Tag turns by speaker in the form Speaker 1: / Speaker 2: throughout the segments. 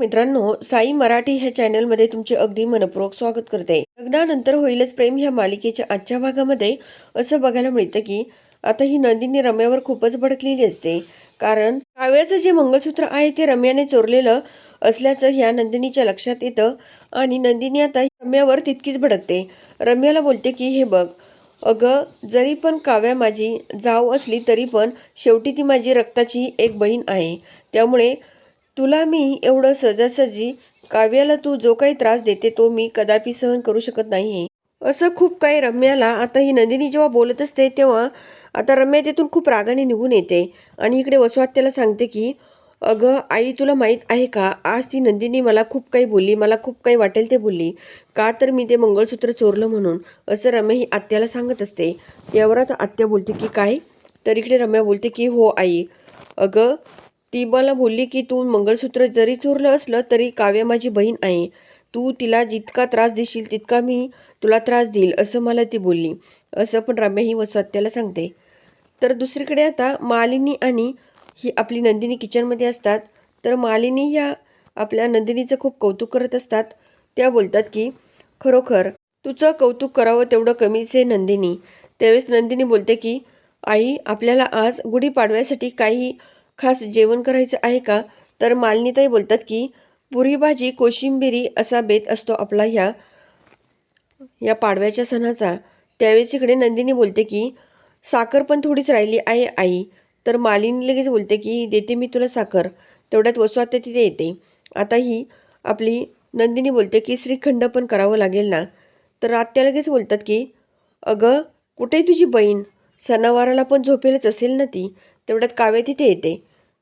Speaker 1: मित्रांनो साई मराठी ह्या चॅनलमध्ये तुमचे अगदी मनपूर्वक स्वागत करते. लग्नानंतर होईलच प्रेम ह्या मालिकेच्या आजच्या भागामध्ये. असं बघायला मिळतं की आता ही नंदिनी रम्यावर खूपच भडकलेली असते. कारण काव्याचं जे मंगळसूत्र आहे ते रम्याने चोरलेलं असल्याचं ह्या नंदिनीच्या लक्षात येतं आणि नंदिनी आता रम्यावर तितकीच भडकते. रम्याला बोलते की हे बघ अगं जरी पण काव्या माझी जाव असली तरी पण शेवटी ती माझी रक्ताची एक बहीण आहे. त्यामुळे तुला मी एवढं सहजासहजी काव्याला तू जो काही त्रास देते तो मी कदापि सहन करू शकत नाही. असं खूप काही रम्याला आता ही नंदिनी जेव्हा बोलत असते तेव्हा आता रम्या तिथून खूप रागाने निघून येते आणि इकडे वसवात्याला सांगते की अगं आई तुला माहीत आहे का? आज ती नंदिनी मला खूप काही बोलली मला खूप काही वाटेल ते बोलली. का तर मी ते मंगळसूत्र चोरलं म्हणून असं रम्या ही आत्याला सांगत असते. यावर आता आत्या बोलते की काय? तर इकडे रम्या बोलते की हो आई. अगं ती मला बोलली की तू मंगळसूत्र जरी चोरलं असलं तरी काव्य माझी बहीण आहे. तू तिला जितका त्रास देशील तितका मी तुला त्रास देईल असं मला ती बोलली. असं पण रम्या ही वसवात्याला सांगते. तर दुसरीकडे आता मालिनी आणि ही आपली नंदिनी किचनमध्ये असतात. तर मालिनी ह्या आपल्या नंदिनीचं खूप कौतुक करत असतात. त्या बोलतात की खरोखर तुझं कौतुक करावं तेवढं कमीच आहे नंदिनी. त्यावेळेस नंदिनी बोलते की आई आपल्याला आज गुढीपाडव्यासाठी काही खास जेवण करायचं आहे का? तर मालनीताई बोलतात की पुरी भाजी कोशिंबिरी असा बेत असतो आपला ह्या या पाडव्याच्या सणाचा. त्यावेळेस इकडे नंदिनी बोलते की साखर पण थोडीच राहिली आहे आई तर मालिनी लगेच बोलते की देते मी तुला साखर. तेवढ्यात वसवात्या तिथे येते. आता ही आपली नंदिनी बोलते की श्रीखंड पण करावं लागेल ना तर आत्या लगेच बोलतात की अगं कुठे तुझी बहीण? सणावाराला पण झोपेलच असेल ना ती. तेवढ्यात काव्य तिथे येते.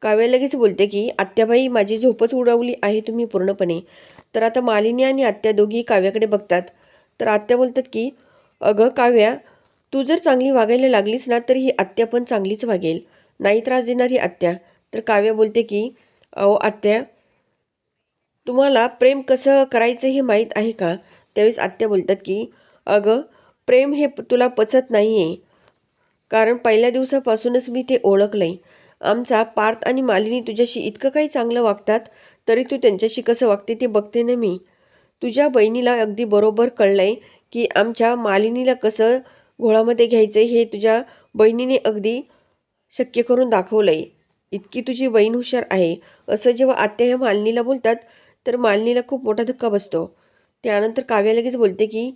Speaker 1: काव्य लगेच बोलते की आत्याबाई माझी झोपच उडवली आहे तुम्ही पूर्णपणे. तर आता मालिनी आणि आत्या दोघी काव्याकडे बघतात. तर आत्या बोलतात की अगं काव्या तू जर चांगली वागायला लागलीस ना तर ही आत्या पण चांगलीच वागेल. नाही त्रास देणारी आत्या. तर काव्या बोलते की अहो आत्या तुम्हाला प्रेम कसं करायचं हे माहीत आहे का? त्यावेळेस आत्या बोलतात की अगं प्रेम हे तुला पचत नाही आहे कारण पहिल्या दिवसापासूनच मी ते ओळखलं आहे आमचा पार्थ आणि मालिनी तुझ्याशी इतकं काही चांगलं वागतात तरी तू त्यांच्याशी कसं वागते ते बघते ना मी. तुझ्या बहिणीला अगदी बरोबर कळलं आहे की आमच्या मालिनीला कसं घोळामध्ये घ्यायचं हे तुझ्या बहिणीने अगदी शक्य करून दाखवलं आहे इतकी तुझी बहीण हुशार आहे. असं जेव्हा आत्या ह्या मालिनीला बोलतात तर मालिनीला खूप मोठा धक्का बसतो. त्यानंतर काव्या लगेच बोलते की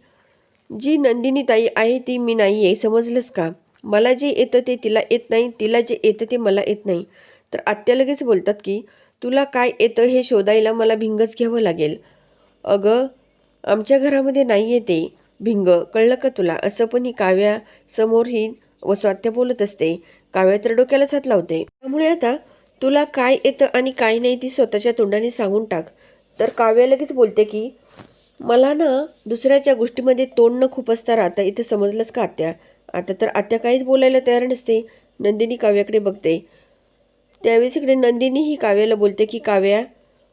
Speaker 1: जी नंदिनी ताई आहे ती मी नाही आहे समजलंच का? मला जे येतं ते तिला येत नाही तिला जे येतं ते मला येत नाही. तर आत्या लगेच बोलतात की तुला काय येतं हे शोधायला मला भिंगच घ्यावं लागेल. अगं आमच्या घरामध्ये नाही आहे ते भिंग. कळलं का तुला? असं पण ही काव्या समोर ही वस्वात्या बोलत असते. काव्या तर डोक्यालाच हात लावते. त्यामुळे आता तुला काय येतं आणि काय नाही ती स्वतःच्या तोंडाने सांगून टाक. तर काव्या लगेच बोलते की मला ना दुसऱ्याच्या गोष्टीमध्ये तोंडणं खूप असता. राहतं इथं समजलंच का आत्या? आता तर आत्या काहीच बोलायला तयार नसते. नंदिनी काव्याकडे बघते. त्यावेळेस इकडे नंदिनी ही काव्याला बोलते की काव्या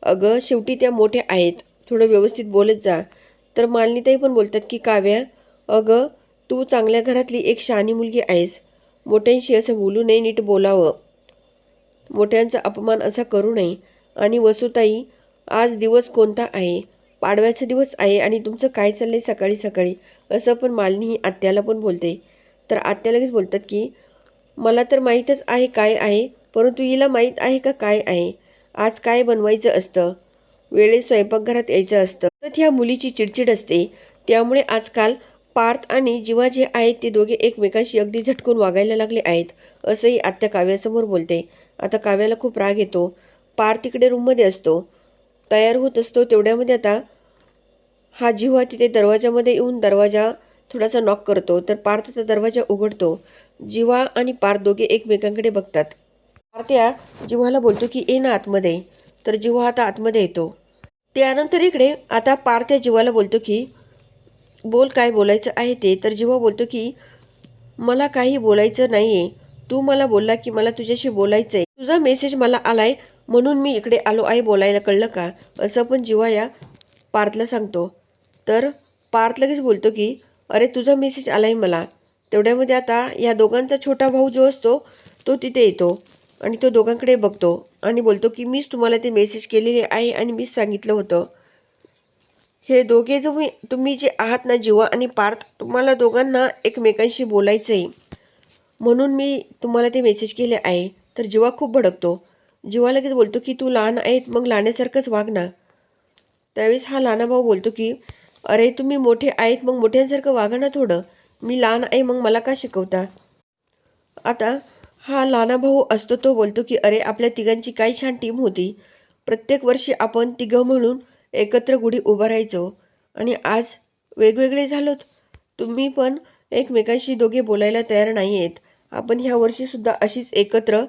Speaker 1: अगं शेवटी त्या मोठ्या आहेत. थोडं व्यवस्थित बोलत जा. तर मालिनीताई पण बोलतात की काव्या अगं तू चांगल्या घरातली एक शहाणी मुलगी आहेस. मोठ्यांशी असं बोलू नये नीट बोलावं. मोठ्यांचा अपमान असा करू नये. आणि वसुताई आज दिवस कोणता आहे? पाडव्याचा दिवस आहे आणि तुमचं काय चाललं आहे सकाळी सकाळी? असं पण मालिनी ही आत्याला पण बोलते. तर आत्या लगेच बोलतात की मला तर माहीतच आहे काय आहे परंतु हिला माहीत आहे का काय आहे? आज काय बनवायचं असतं? वेळेत स्वयंपाकघरात यायचं असतं. तर ह्या मुलीची चिडचिड असते. त्यामुळे आजकाल पार्थ आणि जीवा जे आहेत ते दोघे एकमेकांशी अगदी झटकून वागायला लागले आहेत असंही आत्या काव्यासमोर बोलते. आता काव्याला खूप राग येतो. पार्थ तिकडे रूममध्ये असतो. तयार होत असतो तेवढ्यामध्ये आता हा जिव्हा तिथे दरवाजामध्ये येऊन दरवाजा थोडासा नॉक करतो तर पार्थचा दरवाजा उघडतो. जिवा आणि पार्थ दोघे एकमेकांकडे बघतात. पार्थ्या जिव्हाला बोलतो की ये ना आतमध्ये. तर जिव्हा आता आतमध्ये येतो. त्यानंतर इकडे आता पार्थ या जिवाला बोलतो की बोल काय बोलायचं आहे ते. तर जिव्हा बोलतो की मला काही बोलायचं नाही आहे तू मला बोलला की मला तुझ्याशी बोलायचं आहे तुझा मेसेज मला आलाय म्हणून मी इकडे आलो आहे बोलायला कळलं का? असं पण जिवा या पार्थला सांगतो. तर पार्थ लगेच बोलतो की अरे तुझा मेसेज आलाय मला. तेवढ्यामध्ये आता या दोघांचा छोटा भाऊ जो असतो तो तिथे येतो आणि तो दोघांकडे बघतो आणि बोलतो की मीच तुम्हाला ते मेसेज केलेले आहे आणि मीच सांगितलं होतं. हे दोघे जो मी तुम्ही जे आहात ना जीवा आणि पार्थ तुम्हाला दोघांना एकमेकांशी बोलायचं आहे म्हणून मी तुम्हाला ते मेसेज केले आहे. तर जीवा खूप भडकतो. जीवा लगेच बोलतो की तू लहान आहेत मग लहानासारखंच वाग ना. त्यावेळेस हा लहाना भाऊ बोलतो की अरे तुम्ही मोठे आहेत मग मोठ्यांसारखं वागा ना थोडं. मी लहान आहे मग मला का शिकवता? आता हा लहाना भाऊ असतो तो बोलतो की अरे आपल्या तिघांची काय छान टीम होती. प्रत्येक वर्षी आपण तिघं म्हणून एकत्र गुढी उभं राहायचो. आणि आज वेगवेगळे झालोत. तुम्ही पण एकमेकांशी दोघे बोलायला तयार नाही आहेत आपण ह्या वर्षीसुद्धा अशीच एकत्र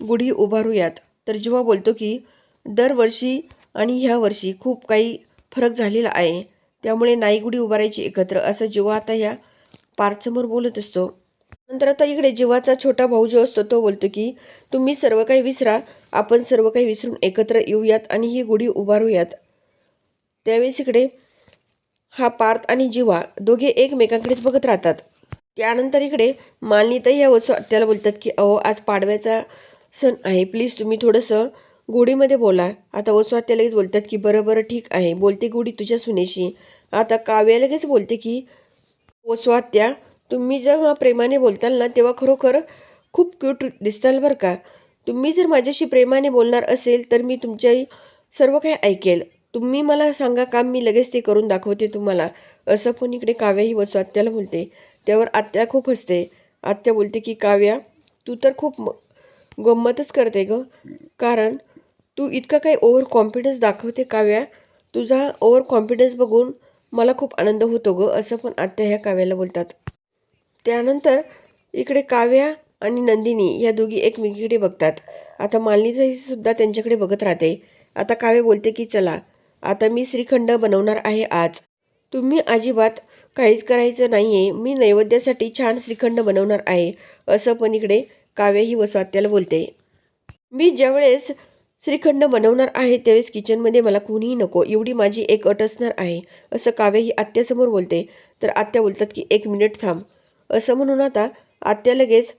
Speaker 1: गुढी उभारूयात. तर जेव्हा बोलतो की दरवर्षी आणि ह्या वर्षी खूप काही फरक झालेला आहे. त्यामुळे नाही गुढी उभारायची एकत्र असं जेव्हा आता ह्या पार्थसमोर बोलत असतो. नंतर आता इकडे जीवाचा छोटा भाऊ जो असतो तो बोलतो की तुम्ही सर्व काही विसरा आपण सर्व काही विसरून एकत्र येऊयात आणि ही गुढी उभारूयात. त्यावेळेस इकडे हा पार्थ आणि जीवा दोघे एकमेकांकडेच बघत राहतात. त्यानंतर इकडे मालिनीताई या वसू त्याला बोलतात की अहो आज पाडव्याचा सण आहे. प्लीज तुम्ही थोडंसं गोडीमध्ये बोला. आता वसुआत्या लगेच बोलतात की बरं बरं ठीक आहे. बोलते गोडी तुझ्या सुनेशी. आता काव्या लगेच बोलते की वसुआत्या तुम्ही जेव्हा प्रेमाने बोलताल ना तेव्हा खरोखर खूप क्यूट दिसताल बरं का. तुम्ही जर माझ्याशी प्रेमाने बोलणार असेल तर मी तुमच्या सर्व काही ऐकेल. तुम्ही मला सांगा काम मी लगेच ते करून दाखवते तुम्हाला. असं पण इकडे काव्याही वसुआत्याला वसू आत्याला बोलते. त्यावर आत्या खूप हसते. आत्या बोलते की काव्या तू तर खूप गंमतच करते ग. कारण तू इतका काही ओव्हर कॉन्फिडन्स दाखवते काव्या. तुझा ओव्हर कॉन्फिडन्स बघून मला खूप आनंद होतो ग असं पण आत्या ह्या काव्याला बोलतात. त्यानंतर इकडे काव्या आणि नंदिनी या दोघी एकमेकीकडे बघतात. आता मालिनीचाही सुद्धा त्यांच्याकडे बघत राहते. आता काव्य बोलते की चला आता मी श्रीखंड बनवणार आहे आज. तुम्ही अजिबात काहीच करायचं नाही आहे मी नैवेद्यासाठी छान श्रीखंड बनवणार आहे. असं पण इकडे काव्य ही वसवात्याला बोलते. मी ज्यावेळेस श्रीखंड बनवणार आहे त्यावेळेस किचनमध्ये मला कोणीही नको एवढी माझी एक अट असणार आहे. असं काव्य ही आत्यासमोर बोलते. तर आत्या बोलतात की एक मिनिट थांब. असं म्हणून आता आत्या लगेच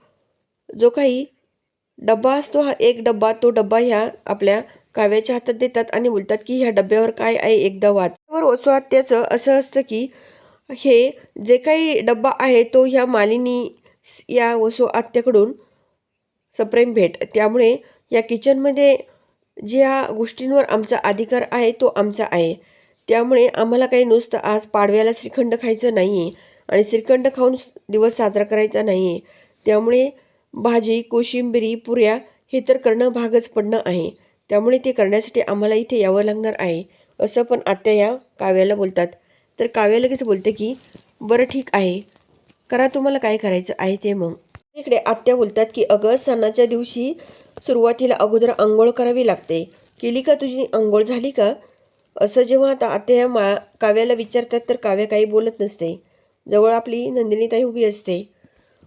Speaker 1: जो काही डब्बा असतो हा एक डब्बा तो डब्बा ह्या आपल्या काव्याच्या हातात देतात आणि बोलतात की ह्या डब्यावर काय आहे? एकदा वाच. त्यावर आत्याचं असं असतं की हे जे काही डब्बा आहे तो ह्या मालिनी या वसो आत्याकडून सप्रेम भेट. त्यामुळे या किचनमध्ये ज्या गोष्टींवर आमचा अधिकार आहे तो आमचा आहे. त्यामुळे आम्हाला काही नुसतं आज पाडव्याला श्रीखंड खायचं नाही आहे आणि श्रीखंड खाऊन दिवस साजरा करायचा नाही आहे त्यामुळे भाजी कोशिंबिरी पुऱ्या हे तर करणं भागच पडणं आहे. त्यामुळे ते करण्यासाठी आम्हाला इथे यावं लागणार आहे असं पण आत्या या काव्याला बोलतात. तर काव्या लगेच बोलते की बरं ठीक आहे. करा तुम्हाला काय करायचं आहे ते मग. इकडे आत्या बोलतात की अगं सणाच्या दिवशी सुरुवातीला अगोदर आंघोळ करावी लागते. केली का तुझी आंघोळ? झाली का? असं जेव्हा आता आत्या मा काव्याला विचारतात तर काव्या काही बोलत नसते. जवळ आपली नंदिनीताई उभी असते.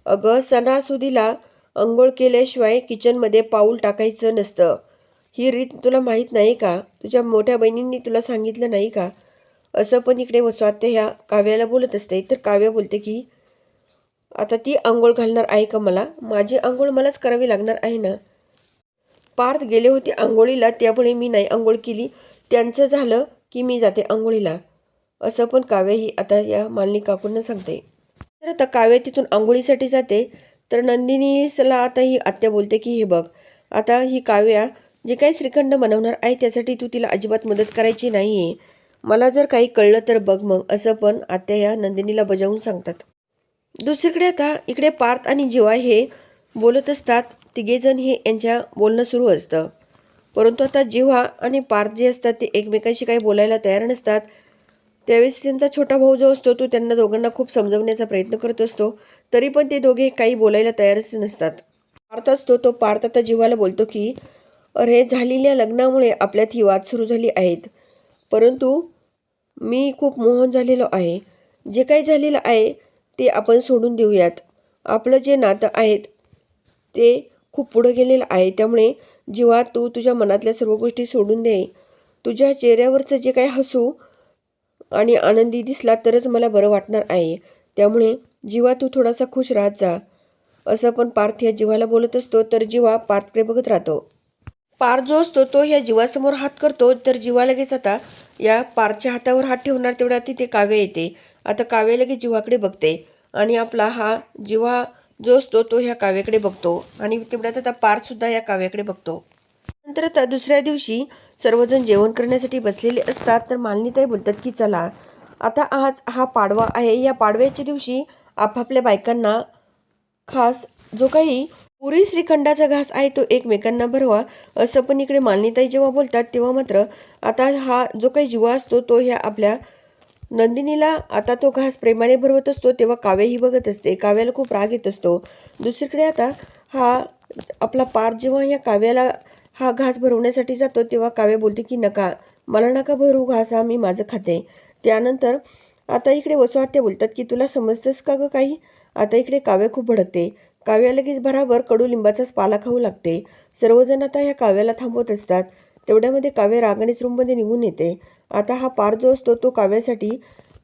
Speaker 1: अगं सणासुदीला आंघोळ केल्याशिवाय किचनमध्ये पाऊल टाकायचं नसतं. ही रीत तुला माहीत नाही का? तुझ्या मोठ्या बहिणींनी तुला सांगितलं नाही का? असं पण इकडे वस्वात्य ह्या काव्याला बोलत असते. तर काव्य बोलते की आता ती आंघोळ घालणार आहे का मला? माझी आंघोळ मलाच करावी लागणार आहे ना? पार्थ गेले होते आंघोळीला त्यामुळे मी नाही आंघोळ केली. त्यांचं झालं की मी जाते आंघोळीला. असं पण काव्य ही आता या मालिनी काकूंना सांगते. तर आता काव्य तिथून आंघोळीसाठी जाते. तर नंदिनीसला आता ही आत्या बोलते की हे बघ आता ही काव्या जे काही श्रीखंड बनवणार आहे त्यासाठी तू तिला अजिबात मदत करायची नाही आहे मला जर काही कळलं तर बघ मग असं पण आत्या या नंदिनीला बजावून सांगतात. दुसरीकडे आता इकडे पार्थ आणि जीवा हे बोलत असतात. तिघेजण हे यांच्या बोलणं सुरू असतं. परंतु आता जिव्हा आणि पार्थ जे असतात ते एकमेकांशी काही बोलायला तयार नसतात. त्यावेळेस त्यांचा छोटा भाऊ जो असतो तो त्यांना दोघांना खूप समजवण्याचा प्रयत्न करत असतो. तरी पण ते दोघे काही बोलायला तयारच नसतात. पार्थ असतो तो पार्थ आता जिव्हाला बोलतो की अरे झालेल्या लग्नामुळे आपल्यात ही वाद सुरू झाली आहेत. परंतु मी खूप मोहन झालेलो आहे. जे काही झालेलं आहे ते आपण सोडून देऊयात. आपलं जे नातं आहेत ते खूप पुढं गेलेलं आहे. त्यामुळे जेव्हा तू तुझ्या मनातल्या सर्व गोष्टी सोडून दे तुझ्या चेहऱ्यावरचं जे काही हसू आणि आनंदी दिसला तरच मला बरं वाटणार आहे. त्यामुळे जेव्हा तू थोडासा खुश राहत जा. असं पण पार्थ या जीवाला बोलत असतो तर जीवा पार्थकडे बघत राहतो. पार्थ जो असतो तो या जीवासमोर हात करतो तर जीवा लगेच आता या पारच्या हातावर हात ठेवणार तेवढ्या तिथे काव्य येते. आता काव्य लगेच जीवाकडे बघते आणि आपला हा जीवा जो असतो तो ह्या काव्याकडे बघतो. आणि तेवढ्यात आता पार्थसुद्धा या काव्याकडे बघतो. नंतर आता दुसऱ्या दिवशी सर्वजण जेवण करण्यासाठी बसलेले असतात तर मालिनीताई बोलतात की चला आता आज हा पाडवा आहे. या पाडव्याच्या दिवशी आपापल्या बायकांना खास जो काही पुरी श्रीखंडाचा घास आहे तो एकमेकांना भरवा. असं पण इकडे मालनीताई जेव्हा बोलतात तेव्हा मात्र आता हा जो काही जीवा असतो तो ह्या आपल्या नंदिनीला आता तो घास प्रेमाने भरवत असतो तेव्हा काव्यही बघत असते. काव्याला खूप राग येत असतो. दुसरीकडे आता हा आपला पार जेव्हा या काव्याला हा घास भरवण्यासाठी जातो तेव्हा काव्य बोलते की नका मला नका भरू घास हा मी माझं खाते. त्यानंतर आता इकडे वसुआत्या बोलतात की तुला समजतंस का गं काही? आता इकडे काव्य खूप भडकते. काव्या लगेच भराभर कडुलिंबाचाच पाला खाऊ लागते. सर्वजण आता ह्या काव्याला थांबवत असतात. तेवढ्यामध्ये काव्य रागानेच रूममध्ये निघून येते. आता हा पार जो असतो तो काव्यासाठी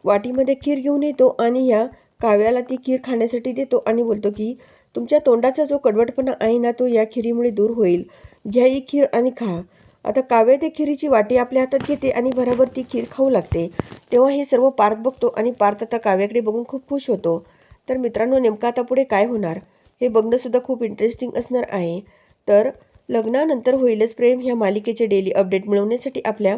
Speaker 1: वाटीमध्ये खीर घेऊन येतो आणि ह्या काव्याला ती खीर खाण्यासाठी देतो आणि बोलतो की तुमच्या तोंडाचा जो कडवटपणा आहे ना तो या खिरीमुळे दूर होईल. घ्या ही खीर आणि खा. आता काव्य ते खिरीची वाटी आपल्या हातात घेते आणि बरोबर ती खीर खाऊ लागते. तेव्हा हे सर्व पार्थ बघतो आणि पार्थ आता काव्याकडे बघून खूप खुश होतो. तर मित्रांनो नेमकं आता पुढे काय होणार? हे बघणंसुद्धा खूप इंटरेस्टिंग असणार आहे. तर लग्नानंतर होईलच प्रेम ह्या मालिकेचे डेली अपडेट मिळवण्यासाठी आपल्या